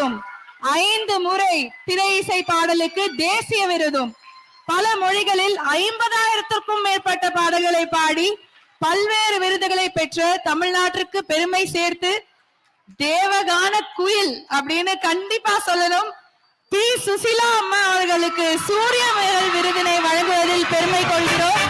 விருதும். ஐந்து முறை திரை இசை பாடலுக்கு தேசிய விருதும். பல மொழிகளில் ஐம்பதாயிரத்திற்கும் மேற்பட்ட பாடல்களை பாடி பல்வேறு விருதுகளை பெற்ற தமிழ்நாட்டிற்கு பெருமை சேர்த்து தேவகான குயில் அப்படின்னு கண்டிப்பா சொல்லணும். பி. சுசிலா அம்மா அவர்களுக்கு சூரிய மகள் விருதினை வழங்குவதில் பெருமை கொள்கிறோம்.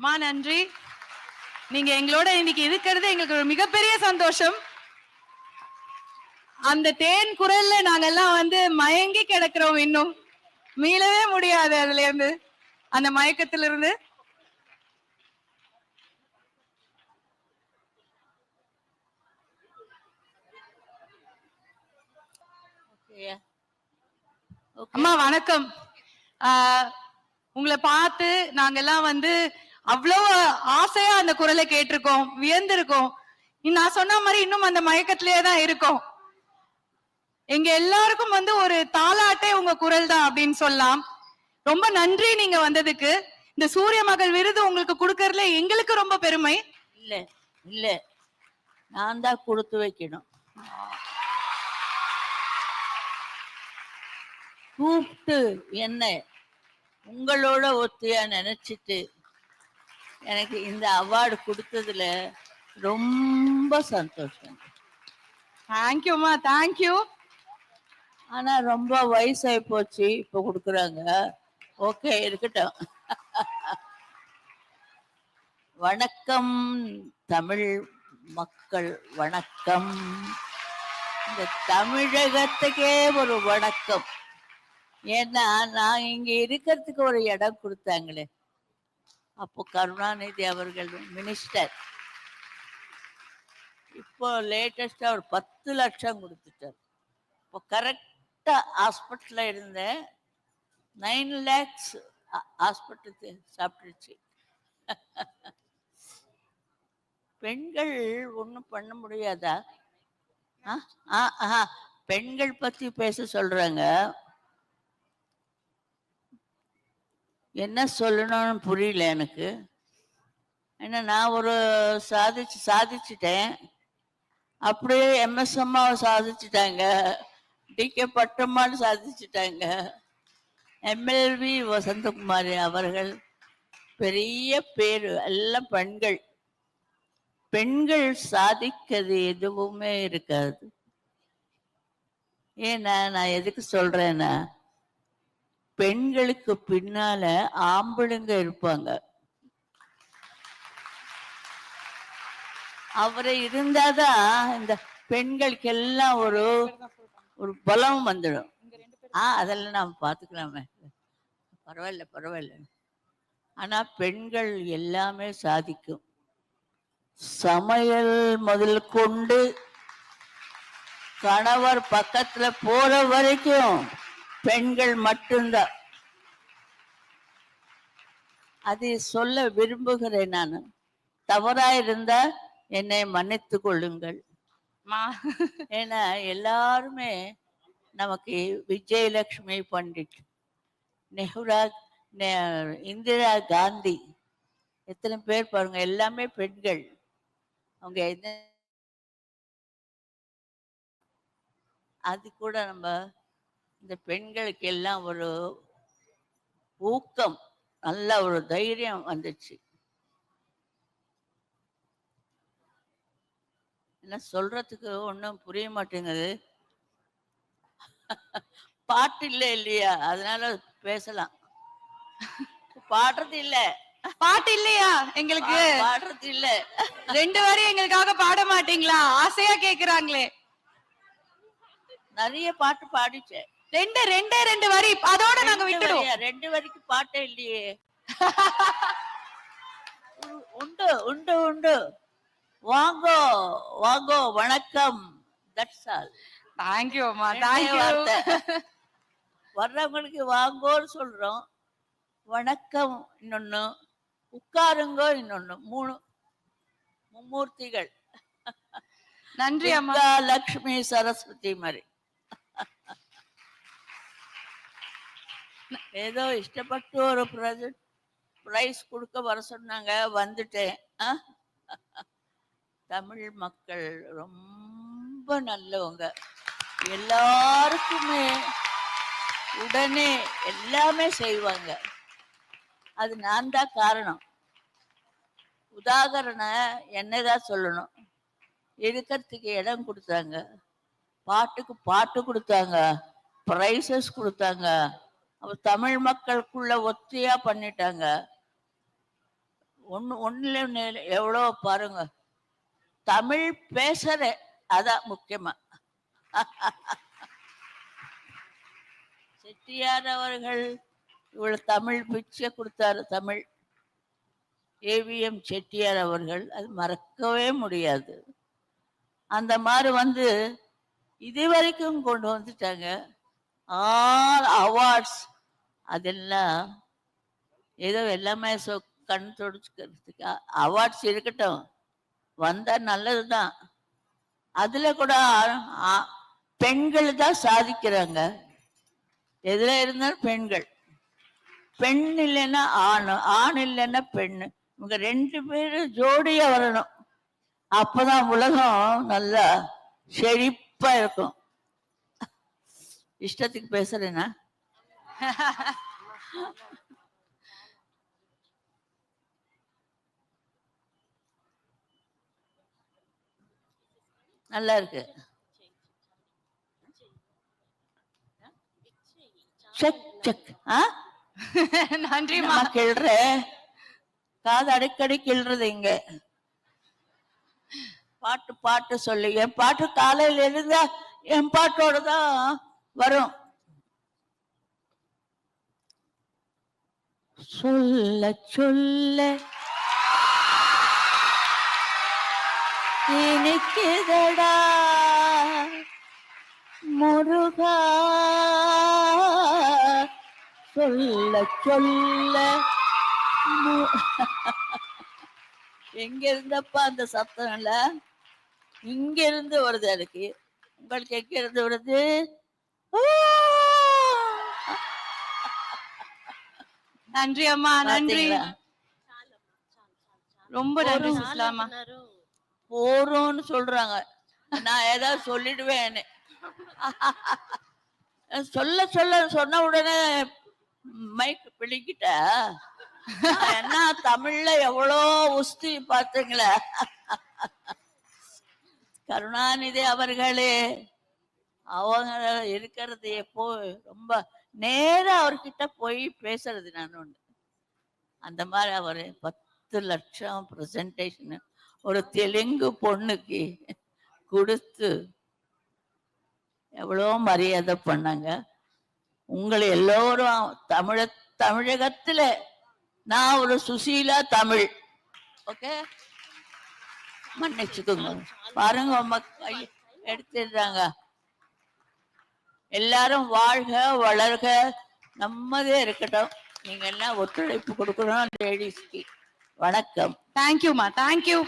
அம்மா நன்றி. நீங்க எங்களோட இன்னைக்கு இருக்கிறது எங்களுக்கு ஒரு மிகப்பெரிய சந்தோஷம். அந்த தேன் குரல்ல நாங்கெல்லாம் வந்து மயங்கி கிடக்கிறோம் இன்னும். மீளவே முடியாது அதுல இருந்து அந்த மயக்கத்திலிருந்து. அம்மா வணக்கம். ஆஹ் உங்களை பார்த்து நாங்கெல்லாம் வந்து அவ்வளவு ஆசையா அந்த குரலை கேட்டிருக்கோம் வியந்திருக்கோம். நான் சொன்ன மாதிரி இன்னும் அந்த மயக்கத்திலேயே தான் இருக்கும். எங்க எல்லாருக்கும் வந்து ஒரு தாலாட்டே உங்க குரல் தான் அப்படின்னு சொல்லலாம். ரொம்ப நன்றி நீங்க வந்ததுக்கு. இந்த சூரிய மகள் விருது உங்களுக்கு கொடுக்கறதுல எங்களுக்கு ரொம்ப பெருமை. இல்ல இல்ல. நான் தான் கொடுத்து வைக்கணும். கூப்பிட்டு என்ன உங்களோட ஒத்தியா நினைச்சிட்டு எனக்கு இந்த அவார்டு கொடுத்ததுல ரொம்ப சந்தோஷம். தேங்க்யூமா தேங்க்யூ ஆனா ரொம்ப வயசாகி போச்சு இப்ப கொடுக்குறாங்க. ஓகே இருக்கட்டும். வணக்கம் தமிழ் மக்கள் வணக்கம். இந்த தமிழகத்துக்கே ஒரு வணக்கம். ஏன்னா நான் இங்க இருக்கிறதுக்கு ஒரு இடம் கொடுத்தாங்களே. அப்போ கருணாநிதி அவர்கள் மினிஸ்டர் இப்போ லேட்டஸ்டாக ஒரு பத்து லட்சம் கொடுத்துட்டார். இப்போ கரெக்டாக ஹாஸ்பிட்டலில் இருந்தேன் நைன் லேக்ஸ் ஹாஸ்பிட்டலுக்கு சாப்பிட்டுச்சு பெண்கள் ஒன்றும் பண்ண முடியாதா? ஆ ஆ ஆ பெண்கள் பற்றி பேச சொல்கிறாங்க என்ன சொல்லணும்னு புரியல எனக்கு. ஏன்னா நான் ஒரு சாதிச்சு சாதிச்சிட்டேன். அப்படியே எம்எஸ் அம்மாவை சாதிச்சிட்டாங்க. டிகே பட்டம்மான்னு சாதிச்சிட்டாங்க. எம்எல்வி வசந்தகுமாரி அவர்கள் பெரிய பேர் எல்லாம் பெண்கள். பெண்கள் சாதிக்கிறது எதுவுமே இருக்காது. ஏன்னா நான் எதுக்கு சொல்றேன்னா பெண்களுக்கு பின்னால ஆம்பளுங்க இருப்பாங்க. அவரை இருந்தாதான் இந்த பெண்களுக்கு எல்லாம் ஒரு ஒரு பலம் வந்துடும். ஆ அதெல்லாம் நாம் பார்த்துக்கலாமே. பரவாயில்ல பரவாயில்ல. ஆனா பெண்கள் எல்லாமே சாதிக்கும். சமையல் முதல் கொண்டு கணவர் பக்கத்துல போற வரைக்கும் பெண்கள் மட்டும்தான். அதை சொல்ல விரும்புகிறேன் நான். தவறா இருந்தா என்னை மன்னித்து கொள்ளுங்கள். மா. ஏன்னா எல்லாருமே நமக்கு விஜயலட்சுமி பண்டிட். நெஹ்ரா நெ- இந்திரா காந்தி. எத்தனை பேர் பாருங்க எல்லாமே பெண்கள். அவங்க என்ன அது கூட நம்ம இந்த பெண்களுக்கு எல்லாம் ஒரு ஊக்கம் நல்ல ஒரு தைரியம் வந்துச்சு. என்ன சொல்றதுக்கு ஒன்றும் புரிய மாட்டேங்குது. பாட்டு இல்லை இல்லையா? அதனால பேசலாம். பாடுறது இல்ல. பாட்டு இல்லையா எங்களுக்கு? பாடுறது இல்ல. ரெண்டு வரி எங்களுக்காக பாட மாட்டீங்களா? ஆசையா கேக்குறாங்களே. நிறைய பாட்டு பாடிச்சேன் ரெண்டு ரெண்டே ரெண்டு வரி. அதோட நாங்க விட்டுடுவோம்? ரெண்டு வரைக்கும் பாட்டே இல்லையே. உண்டு உண்டு உண்டு. வாங்கோ வாங்கோ வணக்கம். தட்ஸ் ஆல் தேங்க்யூ அம்மா. Thank you. வர்றவங்களுக்கு வாங்கோன்னு சொல்றோம். வணக்கம் இன்னொன்னு. உட்காருங்கோ இன்னொன்னு. மூணு மும்மூர்த்திகள். நன்றி அம்மா. லக்ஷ்மி சரஸ்வதி மாதிரி. ஏதோ இஷ்டப்பட்டு ஒரு ப்ரெசன்ட் ப்ரைஸ் கொடுக்க வர சொன்னாங்க வந்துட்டேன். ஆ? தமிழ் மக்கள் ரொம்ப நல்லவங்க. எல்லாருக்குமே உடனே எல்லாமே செய்வாங்க. அது நான் தான் காரணம். உதாகரணம் என்னதான் சொல்லணும்? இருக்கிறதுக்கு இடம் கொடுத்தாங்க. பாட்டுக்கு பாட்டு கொடுத்தாங்க. ப்ரைஸஸ் கொடுத்தாங்க. தமிழ் மக்களுக்குள்ள ஒத்தையா பண்ணிட்டாங்க. ஒன்று ஒன்றுல எவ்வளோ பாருங்க. தமிழ் பேசுற அதான் முக்கியமா. செட்டியார் அவர்கள் இவ்வளவு தமிழ் பிச்சை கொடுத்தாரு தமிழ். ஏவிஎம் செட்டியார் அவர்கள் அது மறக்கவே முடியாது. அந்த மாதிரி வந்து இது வரைக்கும் கொண்டு வந்துட்டாங்க. ஆல் அவார்ட்ஸ் அதெல்லாம் ஏதோ எல்லாமே சொ கண் தொடச்சுக்கிறதுக்கு அவார்ட்ஸ் இருக்கட்டும். வந்தால் நல்லது தான் அதில் கூட ஆ- பெண்கள் தான் சாதிக்கிறாங்க. எதில் இருந்தாலும் பெண்கள். பெண் இல்லைன்னா ஆண் ஆண் இல்லைன்னா பெண் இவங்க ரெண்டு பேரும் ஜோடியாக வரணும். அப்போதான் உலகம் நல்லா செழிப்பாக இருக்கும். இஷ்டத்துக்கு பேசுறேனா? நல்லா இருக்கு. Check check. ஆ? நன்றிமா நான் கிள்ற? காது அடிக்கடி கிள்றது இங்க. பாட்டு பாட்டு சொல்லி. என் பாட்டு காலையில இருந்தா என் பாட்டோட தான் வரும். சொல்ல சொல்ல. இனிக்குதடா முருகா. சொல்ல சொல்ல. எங்க இருந்தப்பா அந்த சத்தம் இல்ல இங்க இருந்து வருது எனக்கு உங்களுக்கு எங்க இருந்து வருது? நன்றி அம்மா நன்றி? ரொம்ப நன்றி சுஸ்லாமா போறோம்னு சொல்றாங்க. நான் ஏதாவது சொல்லிடுவேன் சொல்ல சொல்ல சொன்ன உடனே மைக் பிடிக்கிட்ட என்ன தமிழ்ல எவ்வளோ உஸ்தி பார்த்தீங்களா கருணாநிதி அவர்களே. அவங்க இருக்கிறது எப்போ ரொம்ப நேராக அவர்கிட்ட போய் பேசுறது நான் ஒண்ணு அந்த மாதிரி அவர் பத்து லட்சம் ப்ரெசன்டேஷன் ஒரு தெலுங்கு பொண்ணுக்கு கொடுத்து எவ்வளோ மரியாதை பண்ணாங்க. உங்களை எல்லோரும் தமிழ தமிழகத்துல நான் ஒரு சுசீலா தமிழ். ஓகே? மன்னிச்சுக்கோங்க. பாருங்க அம்மா கை எடுத்துடுறாங்க. எல்லாரும் வாழ்க வளர்க. நம்மதே இருக்கட்டும். நீங்க எல்லாம் ஒத்துழைப்பு கொடுக்கணும் லேடிஸ்க்கு வணக்கம். தேங்க்யூமா தேங்க்யூ